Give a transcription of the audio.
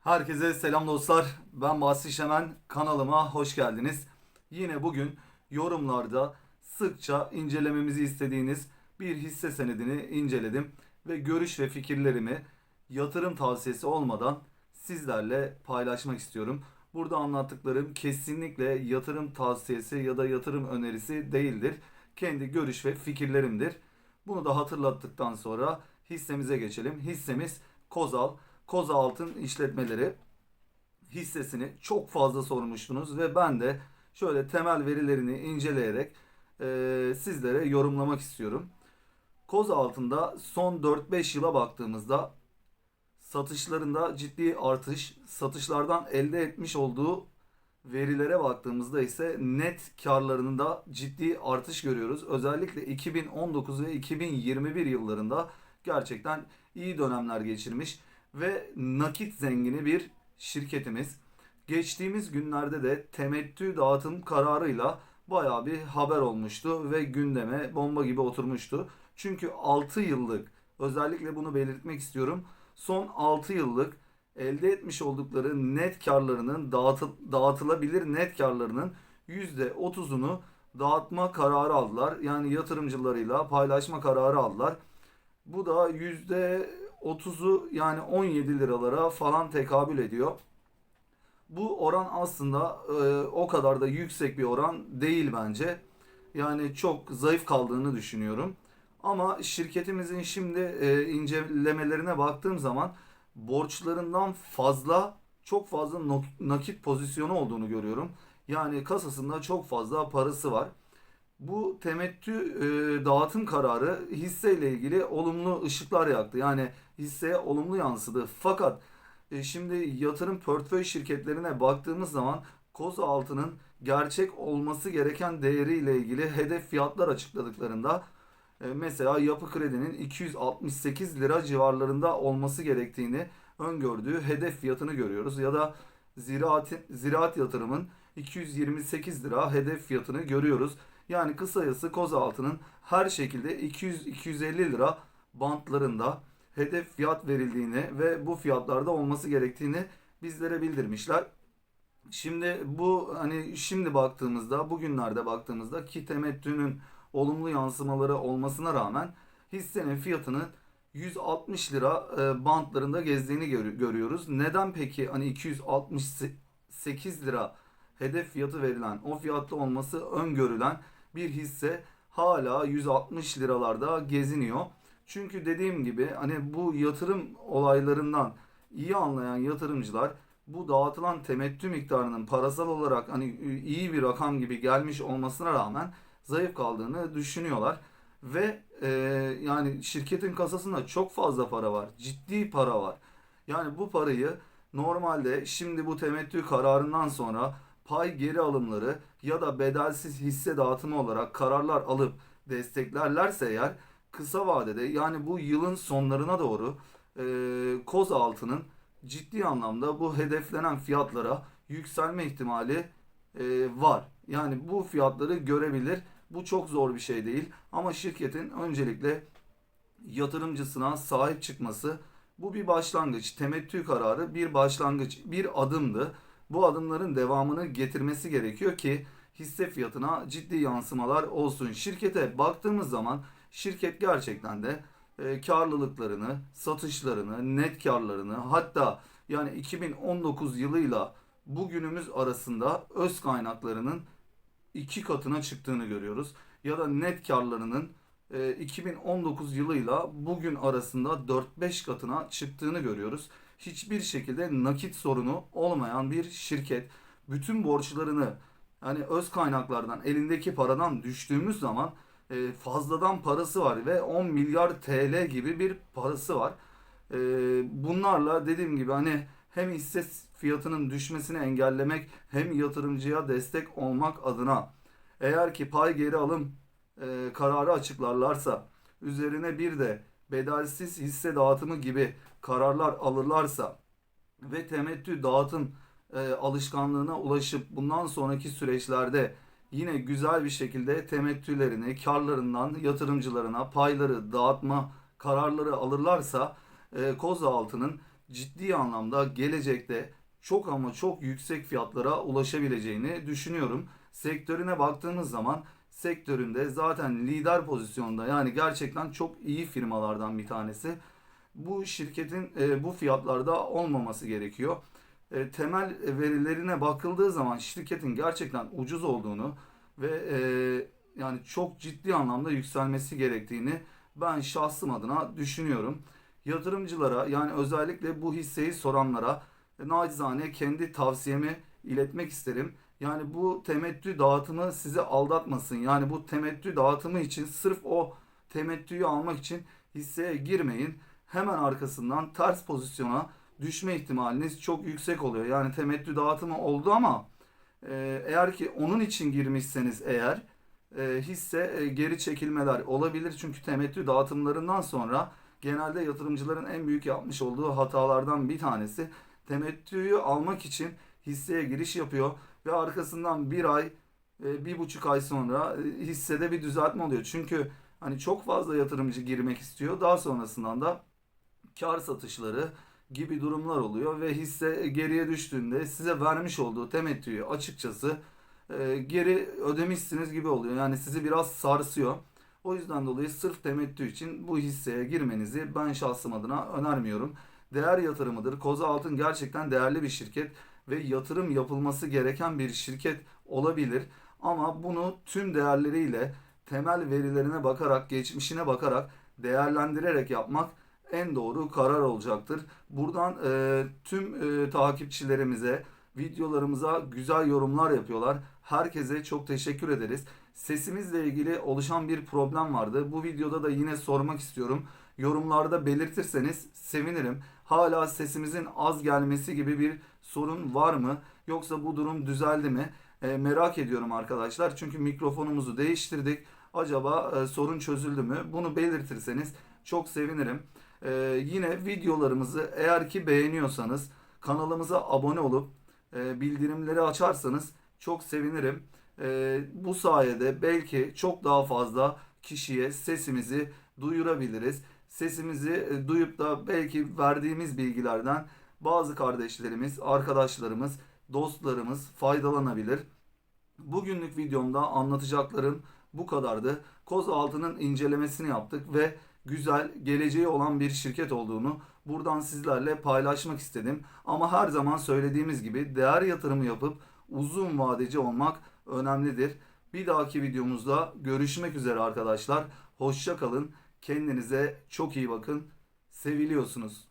Herkese selam dostlar. Ben Basri Şemen. Kanalıma hoş geldiniz. Yine bugün yorumlarda sıkça incelememizi istediğiniz bir hisse senedini inceledim ve görüş ve fikirlerimi yatırım tavsiyesi olmadan sizlerle paylaşmak istiyorum. Burada anlattıklarım kesinlikle yatırım tavsiyesi ya da yatırım önerisi değildir. Kendi görüş ve fikirlerimdir. Bunu da hatırlattıktan sonra hissemize geçelim. Hissemiz Kozal. Koza Altın işletmeleri hissesini çok fazla sormuştunuz ve ben de şöyle temel verilerini inceleyerek eee, sizlere yorumlamak istiyorum. Koza Altın'da son 4-5 yıla baktığımızda satışlarında ciddi artış, satışlardan elde etmiş olduğu verilere baktığımızda ise net karlarının da ciddi artış görüyoruz. Özellikle 2019 ve 2021 yıllarında gerçekten iyi dönemler geçirmiş ve nakit zengini bir şirketimiz. Geçtiğimiz günlerde de temettü dağıtım kararıyla bayağı bir haber olmuştu ve gündeme bomba gibi oturmuştu. Çünkü 6 yıllık özellikle bunu belirtmek istiyorum. Son 6 yıllık elde etmiş oldukları net karlarının dağıtı- dağıtılabilir net karlarının %30'unu dağıtma kararı aldılar. Yani yatırımcılarıyla paylaşma kararı aldılar. Bu da %30'u yani 17 liralara falan tekabül ediyor. Bu oran aslında e, o kadar da yüksek bir oran değil bence. Yani çok zayıf kaldığını düşünüyorum. Ama şirketimizin şimdi e, incelemelerine baktığım zaman borçlarından fazla çok fazla nakit pozisyonu olduğunu görüyorum. Yani kasasında çok fazla parası var. Bu temettü e, dağıtım kararı hisseyle ilgili olumlu ışıklar yaktı. Yani hisseye olumlu yansıdı. Fakat e, şimdi yatırım portföy şirketlerine baktığımız zaman Koza altının gerçek olması gereken değeriyle ilgili hedef fiyatlar açıkladıklarında e, mesela Yapı Kredi'nin 268 lira civarlarında olması gerektiğini öngördüğü hedef fiyatını görüyoruz. Ya da Ziraat, Ziraat Yatırım'ın 228 lira hedef fiyatını görüyoruz. Yani kısacası Koza altının her şekilde 200-250 lira bantlarında hedef fiyat verildiğini ve bu fiyatlarda olması gerektiğini bizlere bildirmişler. Şimdi bu hani şimdi baktığımızda bugünlerde baktığımızda ki temettünün olumlu yansımaları olmasına rağmen hissenin fiyatının 160 lira e, bantlarında gezdiğini gör- görüyoruz. Neden peki hani 268 lira hedef fiyatı verilen o fiyatta olması öngörülen bir hisse hala 160 liralarda geziniyor. Çünkü dediğim gibi hani bu yatırım olaylarından iyi anlayan yatırımcılar bu dağıtılan temettü miktarının parasal olarak hani iyi bir rakam gibi gelmiş olmasına rağmen zayıf kaldığını düşünüyorlar. Ve e, yani şirketin kasasında çok fazla para var. Ciddi para var. Yani bu parayı normalde şimdi bu temettü kararından sonra pay geri alımları ya da bedelsiz hisse dağıtımı olarak kararlar alıp desteklerlerse eğer kısa vadede yani bu yılın sonlarına doğru e, koz altının ciddi anlamda bu hedeflenen fiyatlara yükselme ihtimali e, var. Yani bu fiyatları görebilir. Bu çok zor bir şey değil. Ama şirketin öncelikle yatırımcısına sahip çıkması bu bir başlangıç. Temettü kararı bir başlangıç, bir adımdı. Bu adımların devamını getirmesi gerekiyor ki hisse fiyatına ciddi yansımalar olsun. Şirkete baktığımız zaman şirket gerçekten de e, karlılıklarını, satışlarını, net karlarını hatta yani 2019 yılıyla bugünümüz arasında öz kaynaklarının iki katına çıktığını görüyoruz. Ya da net karlarının e, 2019 yılıyla bugün arasında 4-5 katına çıktığını görüyoruz. Hiçbir şekilde nakit sorunu olmayan bir şirket. Bütün borçlarını hani öz kaynaklardan elindeki paradan düştüğümüz zaman e, fazladan parası var ve 10 milyar TL gibi bir parası var. E, bunlarla dediğim gibi hani hem hisse fiyatının düşmesini engellemek hem yatırımcıya destek olmak adına eğer ki pay geri alım e, kararı açıklarlarsa üzerine bir de bedelsiz hisse dağıtımı gibi kararlar alırlarsa ve temettü dağıtım e, alışkanlığına ulaşıp bundan sonraki süreçlerde yine güzel bir şekilde temettülerini karlarından yatırımcılarına payları dağıtma kararları alırlarsa e, Koza altının ciddi anlamda gelecekte çok ama çok yüksek fiyatlara ulaşabileceğini düşünüyorum. Sektörüne baktığımız zaman sektöründe zaten lider pozisyonda yani gerçekten çok iyi firmalardan bir tanesi. Bu şirketin e, bu fiyatlarda olmaması gerekiyor. E, temel verilerine bakıldığı zaman şirketin gerçekten ucuz olduğunu ve e, yani çok ciddi anlamda yükselmesi gerektiğini ben şahsım adına düşünüyorum. Yatırımcılara yani özellikle bu hisseyi soranlara e, nacizane kendi tavsiyemi iletmek isterim. Yani bu temettü dağıtımı sizi aldatmasın. Yani bu temettü dağıtımı için sırf o temettüyü almak için hisseye girmeyin. Hemen arkasından ters pozisyona düşme ihtimaliniz çok yüksek oluyor. Yani temettü dağıtımı oldu ama e, eğer ki onun için girmişseniz eğer e, hisse e, geri çekilmeler olabilir. Çünkü temettü dağıtımlarından sonra genelde yatırımcıların en büyük yapmış olduğu hatalardan bir tanesi temettüyü almak için hisseye giriş yapıyor ve arkasından bir ay, e, bir buçuk ay sonra e, hissede bir düzeltme oluyor. Çünkü hani çok fazla yatırımcı girmek istiyor. Daha sonrasından da kar satışları gibi durumlar oluyor ve hisse geriye düştüğünde size vermiş olduğu temettüyü açıkçası e, geri ödemişsiniz gibi oluyor. Yani sizi biraz sarsıyor. O yüzden dolayı sırf temettü için bu hisseye girmenizi ben şahsım adına önermiyorum. Değer yatırımıdır. Koza Altın gerçekten değerli bir şirket ve yatırım yapılması gereken bir şirket olabilir. Ama bunu tüm değerleriyle temel verilerine bakarak, geçmişine bakarak değerlendirerek yapmak en doğru karar olacaktır. Buradan e, tüm e, takipçilerimize, videolarımıza güzel yorumlar yapıyorlar. Herkese çok teşekkür ederiz. Sesimizle ilgili oluşan bir problem vardı. Bu videoda da yine sormak istiyorum. Yorumlarda belirtirseniz sevinirim. Hala sesimizin az gelmesi gibi bir sorun var mı? Yoksa bu durum düzeldi mi? E, merak ediyorum arkadaşlar. Çünkü mikrofonumuzu değiştirdik. Acaba e, sorun çözüldü mü? Bunu belirtirseniz çok sevinirim. E, yine videolarımızı eğer ki beğeniyorsanız kanalımıza abone olup e, bildirimleri açarsanız çok sevinirim. E, bu sayede belki çok daha fazla kişiye sesimizi duyurabiliriz. Sesimizi e, duyup da belki verdiğimiz bilgilerden bazı kardeşlerimiz, arkadaşlarımız, dostlarımız faydalanabilir. Bugünlük videomda anlatacaklarım bu kadardı. Koz altının incelemesini yaptık ve güzel, geleceği olan bir şirket olduğunu buradan sizlerle paylaşmak istedim. Ama her zaman söylediğimiz gibi değer yatırımı yapıp uzun vadeci olmak önemlidir. Bir dahaki videomuzda görüşmek üzere arkadaşlar. Hoşça kalın. Kendinize çok iyi bakın. Seviliyorsunuz.